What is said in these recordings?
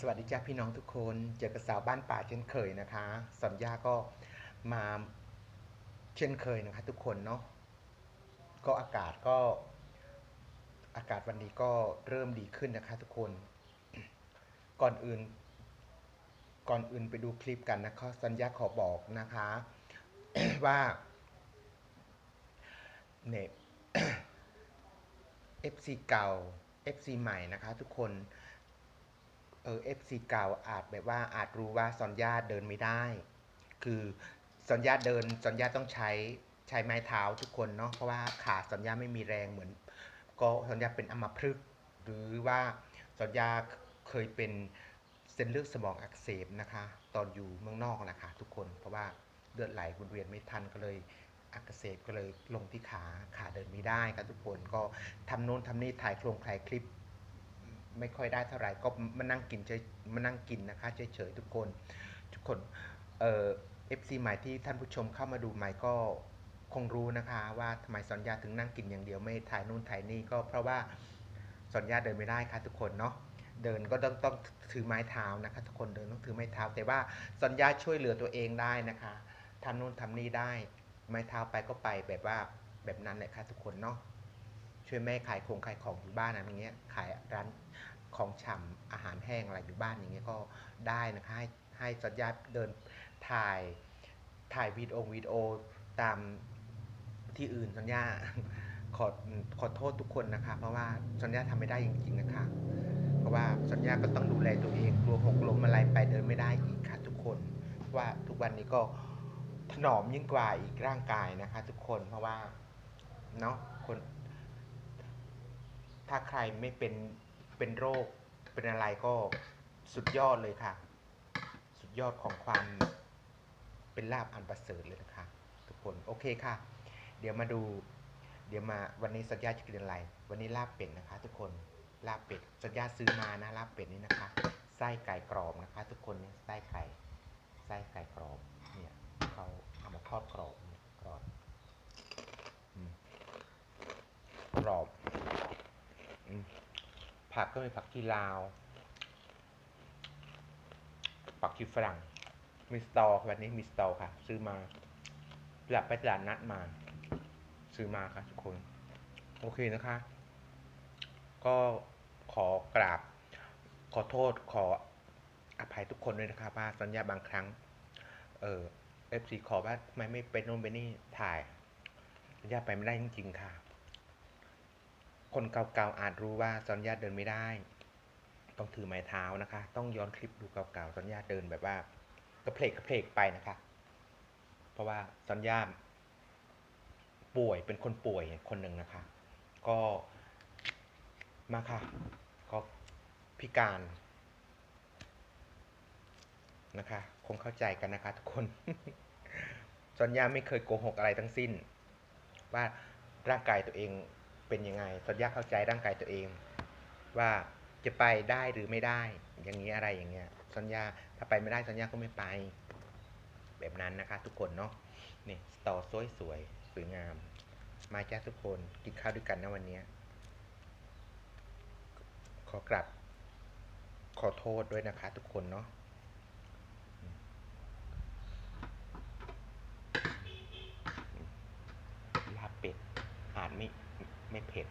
สวัสดีจ้าพี่น้องทุกคนเจอกับสาวบ้านป่าเช่นเคยนะคะ สัญญาก็มาเช่นเคยนะคะ ทุกคนเนาะก็อากาศก็อากาศวันนี้ก็เริ่มดีขึ้นนะคะ ทุกคน ก่อนอื่น ก่อนอื่นไปดูคลิปกันนะคะ สัญญาขอบอกนะคะ ว่าเน็ต FC เก่า FC ใหม่นะคะ ทุกคน เออ FC เก่าอาจแบบว่าอาจรู้ว่าซอนยาเดินไม่ได้ คือซอนยาเดินซอนยาต้องใช้ใช้ไม้เท้าทุกคนเนาะเพราะว่าขาซอนยาไม่มีแรงเหมือน ก็ซอนยาเป็นอัมพฤกษ์หรือว่าซอนยาเคยเป็นเส้นเลือดสมองอักเสบนะคะ ตอนอยู่เมืองนอกนะคะทุกคน เพราะว่าเลือดไหลวนเวียนไม่ทันก็เลยอักเสบก็เลยลงที่ขาขาเดินไม่ได้ครับทุกคนก็ทำโน้นทำนี่ถ่ายโครงถ่ายคลิป ไม่ค่อยได้เท่าไหร่ก็มานั่งกินเฉยมานั่งกินนะคะเฉยๆทุกคนทุกคนเอ่อฟซีใหม่ที่ท่านผู้ชมเข้ามาดูใหม่ก็คงรู้นะคะว่าทำไมสัญญาถึงนั่งกินอย่างเดียวไม่ถ่ายนู่นถ่ายนี่ก็เพราะว่าสัญญาเดินไม่ได้ค่ะทุกคนเนาะเดินก็ต้องต้องถือไม้เท้านะคะทุกคนเดินต้องถือไม้เท้า แต่ว่าสัญญาช่วยเหลือตัวเองได้นะคะทำนู่นทำนี่ได้ ไม้เท้าไปก็ไปแบบว่าแบบนั้นแหละค่ะทุกคนเนาะช่วยแม่ขายของขายของอยู่บ้านอะไรเงี้ยขายร้าน ของฉ่ำอาหารแห้งอะไรอยู่บ้านอย่างเงี้ยก็ได้นะคะให้ให้สัญญาเดินถ่ายถ่ายวีดีโอวีดีโอตามที่อื่นสัญญาขอขอโทษทุกคนนะคะ เพราะว่าสัญญาทำไม่ได้จริง ๆนะคะ เพราะว่าสัญญาก็ต้องดูแลตัวเองกลัวหกล้มอะไรไปเดินไม่ได้อีกค่ะทุกคนว่าทุกวันนี้ก็ถนอมยิ่งกว่าอีกร่างกายนะคะ ทุกคนเพราะว่าเนาะคน ถ้าใครไม่เป็น เป็นโรคเป็นอะไรก็สุดยอดเลยค่ะ สุดยอดของความเป็นลาบอันประเสริฐเลยนะคะทุกคนโอเคค่ะ เดี๋ยวมาดู เดี๋ยวมาวันนี้สัญญาจะกินอะไร วันนี้ลาบเป็ดนะคะ ทุกคนลาบเป็ดสัญญาซื้อมานะลาบเป็ดนี่นะคะไส้ไก่กรอบนะคะ ทุกคนเนี่ยไส้ไก่ไส้ไก่กรอบเนี่ยเขาเอามาทอดกรอบกรอบกรอบ ผักก็มีผักชีลาว ผักชีฝรั่ง มีสตอวันนี้มีสตอค่ะ ซื้อมาหลับไปตลาดนัดมา ซื้อมาค่ะทุกคน โอเคนะคะ ก็ขอกราบ ขอโทษขออภัยทุกคนด้วยนะคะว่าสัญญาบางครั้ง เออเอฟซีขอว่าทำไมไม่เป็นโน่นไปนี่ถ่ายสัญญาไปไม่ได้จริงๆค่ะ คนเก่าๆอาจรู้ว่าซอนยาเดินไม่ได้ ต้องถือไม้เท้านะคะ ต้องย้อนคลิปดูเก่าๆซอนยาเดินแบบว่ากระเพลกกระเพลกไปนะคะ เพราะว่าซอนยาป่วยเป็นคนป่วยคนหนึ่งนะคะ ก็มาค่ะ ก็พิการนะคะ คงเข้าใจกันนะคะ ทุกคนซอนยาไม่เคยโกหกอะไรทั้งสิ้น ว่าร่างกายตัวเอง เป็นยังไงสัญญาเข้าใจร่างกายตัวเอง ว่าจะไปได้หรือไม่ได้ อย่างนี้อะไรอย่างเงี้ย สัญญาถ้าไปไม่ได้สัญญาก็ไม่ไป แบบนั้นนะคะ ทุกคนเนาะนี่สตอสวยสวยสวยงาม มาจ้าทุกคนกินข้าวด้วยกันนะวันนี้ขอกลับขอโทษด้วยนะคะ ทุกคนเนาะลาเป็ดอาจไม่ ไม่เผ็ด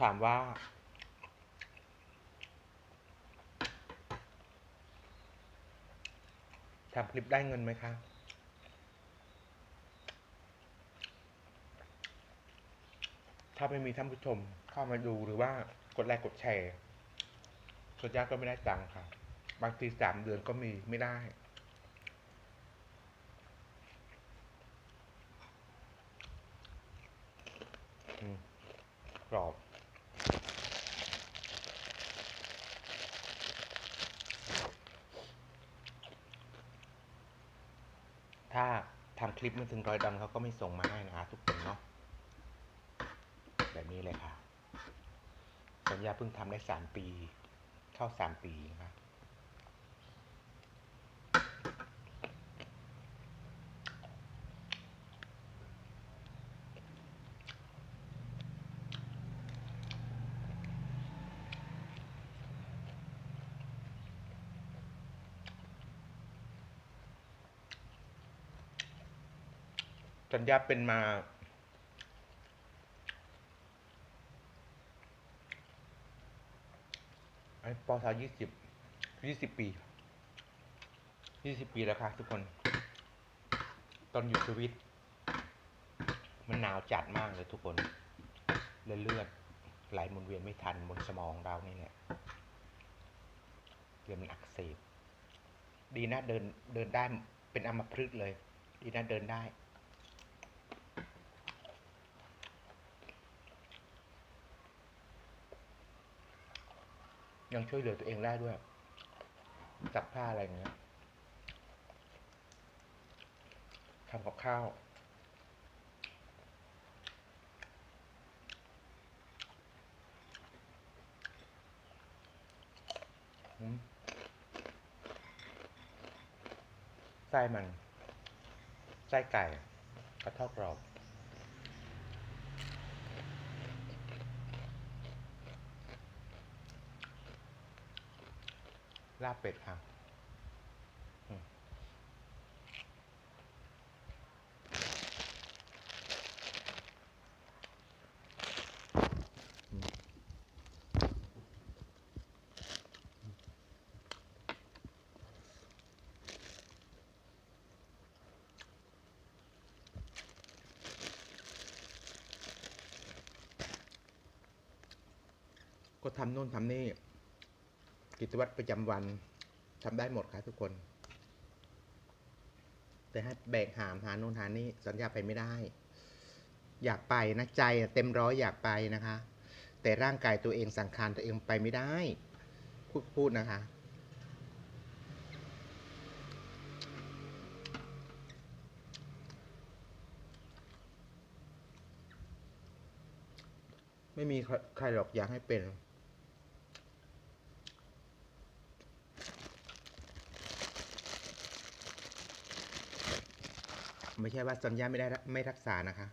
ถามว่า ทำคลิปได้เงินไหมคะ ถ้าไม่มีท่านผู้ชมเข้ามาดูหรือว่ากดไลค์กดแชร์ส่วนยากก็ไม่ได้ตังค์ค่ะ บางทีสามเดือนก็มีไม่ได้กรอบ ถ้าทำคลิปไม่ถึงร้อยดอนเขาก็ไม่ส่งมาให้นะคะทุกคนเนาะแบบนี้เลยค่ะ สัญญาเพิ่งทำได้สามปี เข้าสามปีนะคะ สัญญาเป็นมา ไอ้ปอสายี่สิบยี่สิบปียี่สิบปีแล้วค่ะทุกคน ตอนอยู่สวิตมันหนาวจัดมากเลยทุกคนเลยเลือดไหลหมุนเวียนไม่ทันบนสมองเรานี่แหละเลือดมันอักเสบ ดีนะเดินเดินได้เป็นอัมพฤกษ์เลย ดีนะเดินได้ ยังช่วยเหลือตัวเองได้ด้วยซักผ้าอะไรอย่างเงี้ยทำกับข้าวไส้มันไส้ไก่กระทอดกรอบ ลาบเป็ดค่ะอืมอืมก็ทำโน่นทำนี่ กิจวัตรประจำวันทำได้หมดครับทุกคน แต่ให้แบกหามหาโน่นหานี่สัญญาไปไม่ได้ อยากไปนะใจเต็มร้อยอยากไปนะคะ แต่ร่างกายตัวเองสังขารตัวเองไปไม่ได้ พูดพูดนะคะไม่มีใครหรอกอยากให้เป็น ไม่ใช่ว่าสัญญาไม่ได้ไม่รักษานะคะ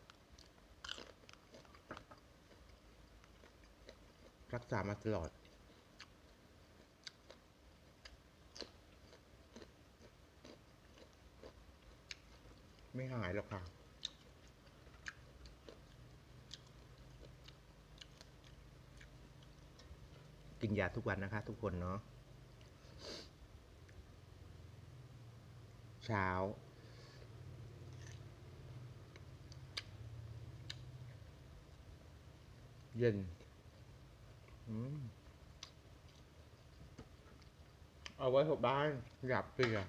รักษามาตลอดไม่หายหรอกค่ะ กินยาทุกวันนะคะ ทุกคนเนาะ เช้า เย็นอืมเอาไว้หกบ้านหยับเปลือก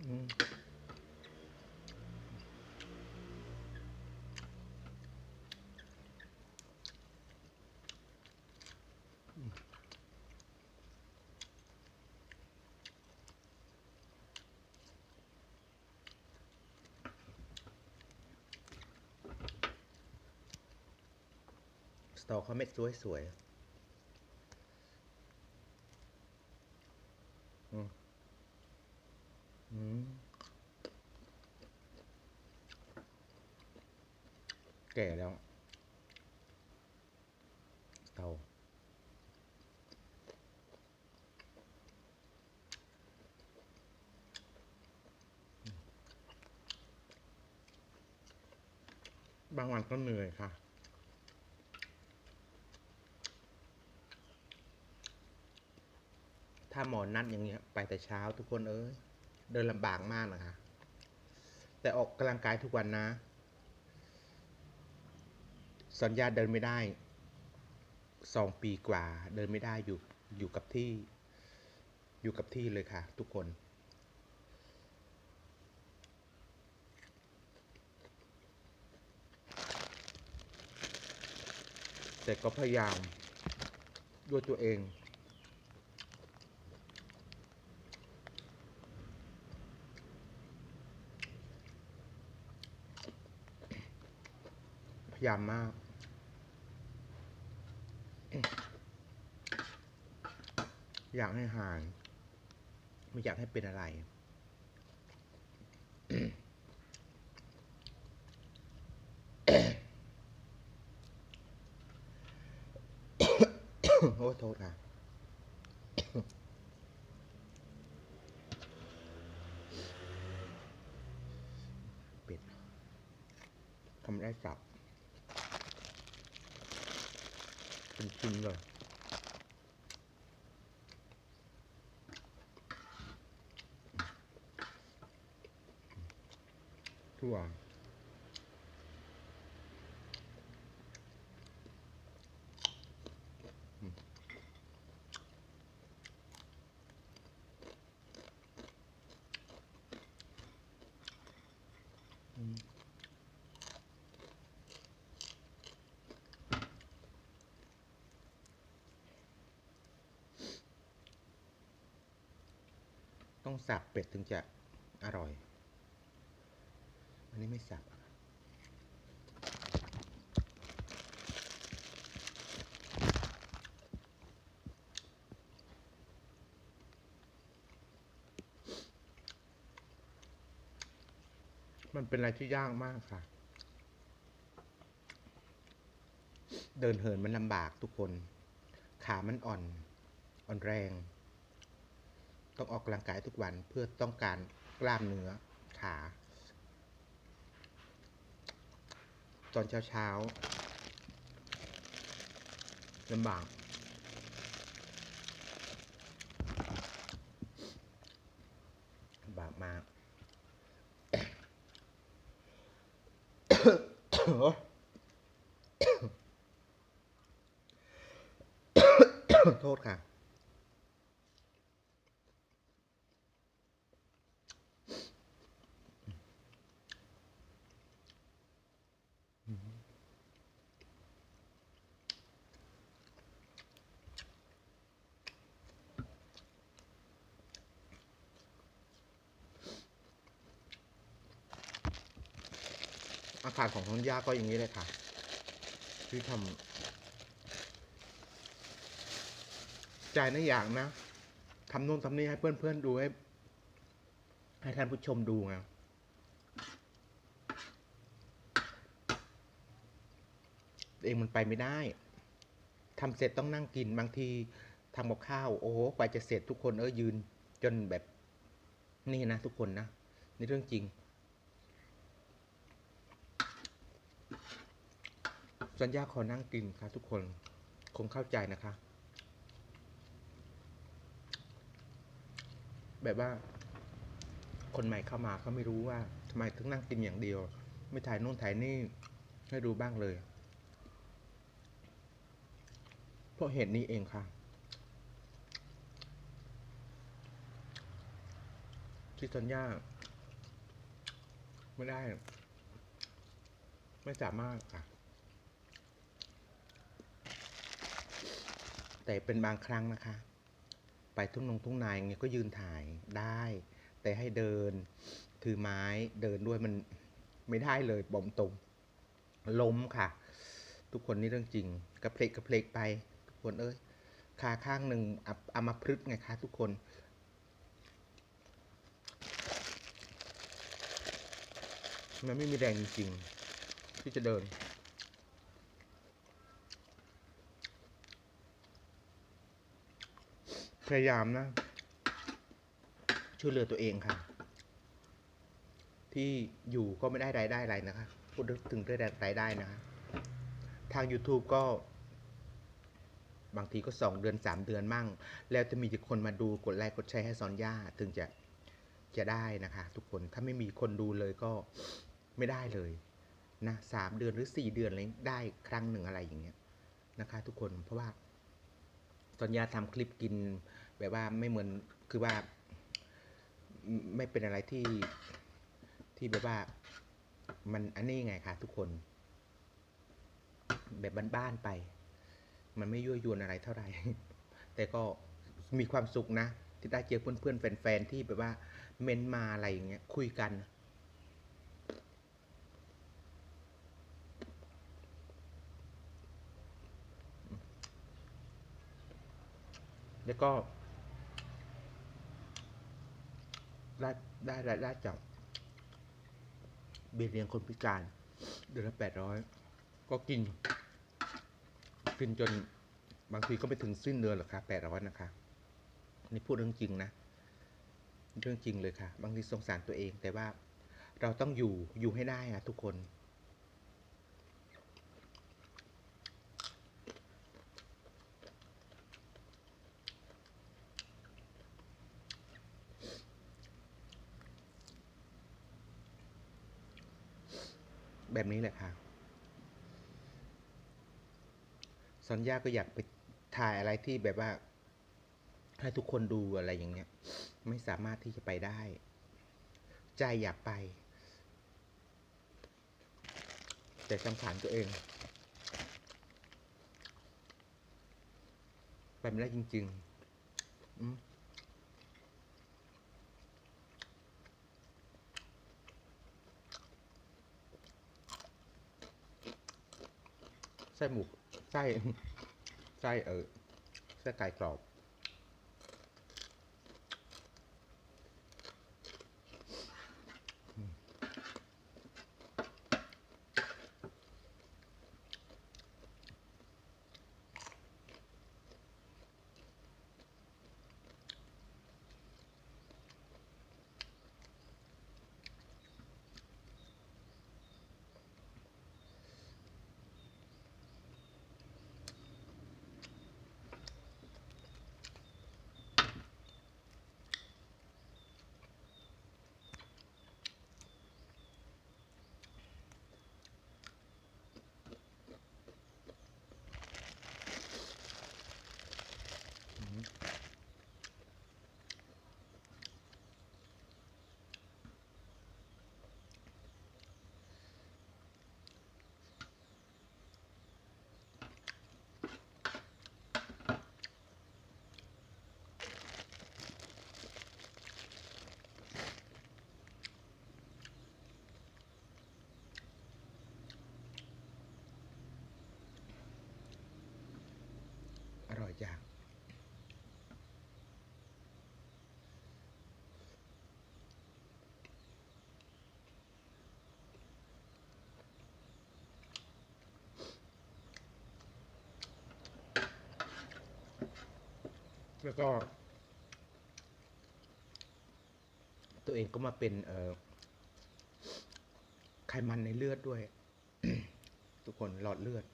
อืมส ตอเขาเม็ดสวยสวยๆอืมอืมแก่แล้ว เตาบางวันก็เหนื่อยค่ะ ถ้าหมอนัดอย่างเงี้ย ไปแต่เช้าทุกคนเอ้ยเดินลำบากมากนะคะ แต่ออกกำลังกายทุกวันนะ สัญญาเดินไม่ได้สองปีกว่า เดินไม่ได้อยู่อยู่กับที่ อยู่กับที่เลยค่ะ ทุกคน แต่ก็พยายามด้วยตัวเอง พยายามมากอยากให้หายไม่อยากให้เป็นอะไร โอ้โทษค่ะ ปิดทำได้สับ เป็นชิ้ ต้องสับเป็ดถึงจะอร่อย อันนี้ไม่สับมันเป็นอะไรที่ยากมากค่ะ เดินเหินมันลำบากทุกคน ขามันอ่อน อ่อนแรง ต้องออกกำลังกายทุกวันเพื่อต้องการกล้ามเนื้อขา ตอนเช้าเช้าลำบากลำบากมากโทษค่ะ อาคารของท้องย่าก็อย่างนี้เลยค่ะที่ทำใจนอย่างนะทำนู่นทำนี่ให้เพื่อนๆดูให้ให้ท่านผู้ชมดูไงเองมันไปไม่ได้ทำเสร็จต้องนั่งกินบางทีทำกับข้าว โอ้โหกว่าจะเสร็จทุกคนเออยืน จนแบบนี่นะทุกคนนะในเรื่องจริง สัญญาขอนั่งกินค่ะทุกคนคงเข้าใจนะคะ แบบว่า คนใหม่เข้ามาเขาไม่รู้ว่าทำไมถึงนั่งกินอย่างเดียว ไม่ถ่ายนู่นถ่ายนี่ให้ดูบ้างเลย เพราะเหตุนี้เองค่ะ ที่สัญญาไม่ได้ ไม่สามารถค่ะ แต่เป็นบางครั้งนะคะ ไปทุ่งนงทุ่งนาอย่างเงี้ยก็ยืนถ่ายได้ แต่ให้เดินถือไม้เดินด้วยมันไม่ได้เลยบอมตรงล้มค่ะ ทุกคนนี่เรื่องจริง กระเพลกกระเพลกไป ทุกคนเอ้ยขาข้างหนึ่งอับอามาพลึกไงคะทุกคนมันไม่มีแรงจริงๆที่จะเดิน พยายามนะ ช่วยเหลือตัวเองค่ะ ที่อยู่ก็ไม่ได้รายได้อะไรนะคะ พูดถึงเรื่องรายได้นะคะ ทาง YouTube ก็ บางทีก็สองเดือนสามเดือนมั่ง แล้วจะมีคนมาดูกดไลค์กดแชร์ให้ซอนย่าถึงจะจะได้นะคะ ทุกคนถ้าไม่มีคนดูเลยก็ไม่ได้เลยนะสามเดือนหรือสี่เดือนอะไรได้ครั้งหนึ่งอะไรอย่างเงี้ยนะคะ ทุกคนเพราะว่า ตอนยาทำคลิปกินแบบว่าไม่เหมือนคือว่าไม่ไม่เป็นอะไรที่ที่แบบว่า มันอันนี้ไงคะทุกคน แบบบ้านๆไป มันไม่ยั่วยวนอะไรเท่าไหร่ แต่ก็มีความสุขนะ ที่ได้เจอเพื่อนๆแฟนๆที่แบบว่า เมนมาอะไรอย่างเงี้ยคุยกัน แล้วก็ได้ได้รายได้จากเบี้ยเลี้ยงคนพิการเดือนละแปดร้อยก็กิน กินจนบางทีก็ไม่ถึงสิ้นเดือนหรอกค่ะแปดร้อยนะคะ นี่พูดเรื่องจริงนะเรื่องจริงเลยค่ะ บางทีสงสารตัวเองแต่ว่าเราต้องอยู่อยู่ให้ได้อะทุกคน แบบนี้แหละค่ะซอนย่าก็อยากไปถ่ายอะไรที่แบบว่า ให้ทุกคนดูอะไรอย่างเงี้ย ไม่สามารถที่จะไปได้ ใจอยากไป แต่สังขารตัวเอง ไปไม่ได้จริง ๆ ไส้หมูไส้ไส้เออไส้ไก่กรอบ จังแล้วก็ ตัวเองก็มาเป็นเอ่อไขมันในเลือดด้วย ทุกคนหลอดเลือด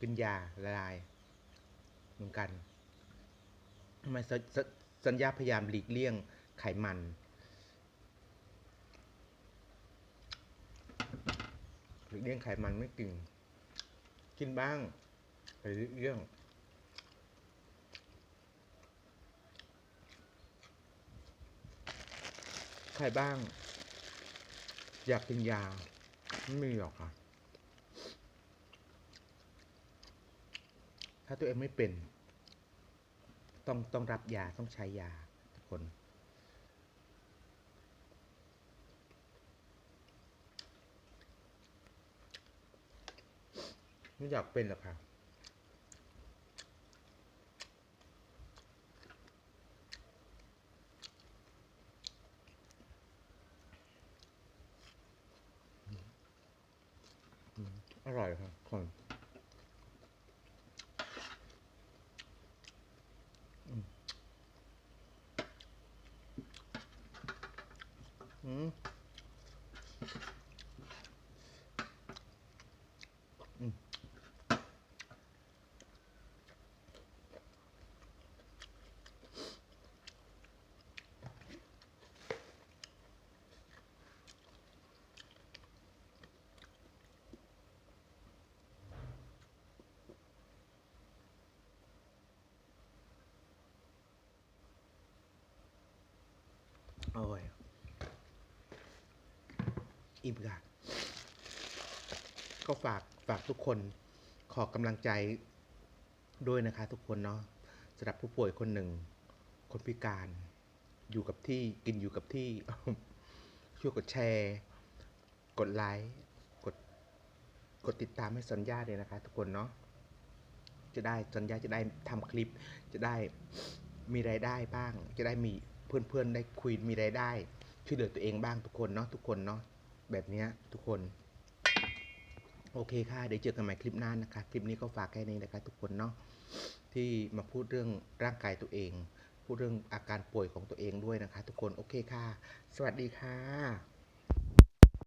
กินยาละลาย มือนกันทำไมสสสัญญาพยายามหลีกเลี่ยงไขมัน หลีกเลี่ยงไขมันไม่กิน กินบ้างไปเรื่องใครบ้าง อยากกินยา ไม่มีหรอกค่ะ ถ้าตัวเองไม่เป็น ต้องต้องรับยาต้องใช้ยาทุกคน ไม่อยากเป็นหรอกค่ะ Hmm. Oh, yeah. อิ่มค่ะ ก็ฝากฝากทุกคนขอกำลังใจด้วยนะคะทุกคนเนาะสำหรับผู้ป่วยคนหนึ่ง คนพิการอยู่กับที่กินอยู่กับที่ช่วยกดแชร์ กดไลค์กดกดติดตามให้สัญญาเลยนะคะ ทุกคนเนาะจะได้สัญญาจะได้ทำคลิป จะได้มีรายได้บ้าง จะได้มีเพื่อนๆได้คุยมีรายได้ช่วยเหลือตัวเองบ้างทุกคนเนาะทุกคนเนาะ แบบนี้ทุกคน โอเคค่ะ เดี๋ยวเจอกันใหม่คลิปหน้านะคะ คลิปนี้ก็ฝากแค่นี้นะคะทุกคนเนาะที่มาพูดเรื่องร่างกายตัวเอง พูดเรื่องอาการป่วยของตัวเองด้วยนะคะ ทุกคนโอเคค่ะ สวัสดีค่ะ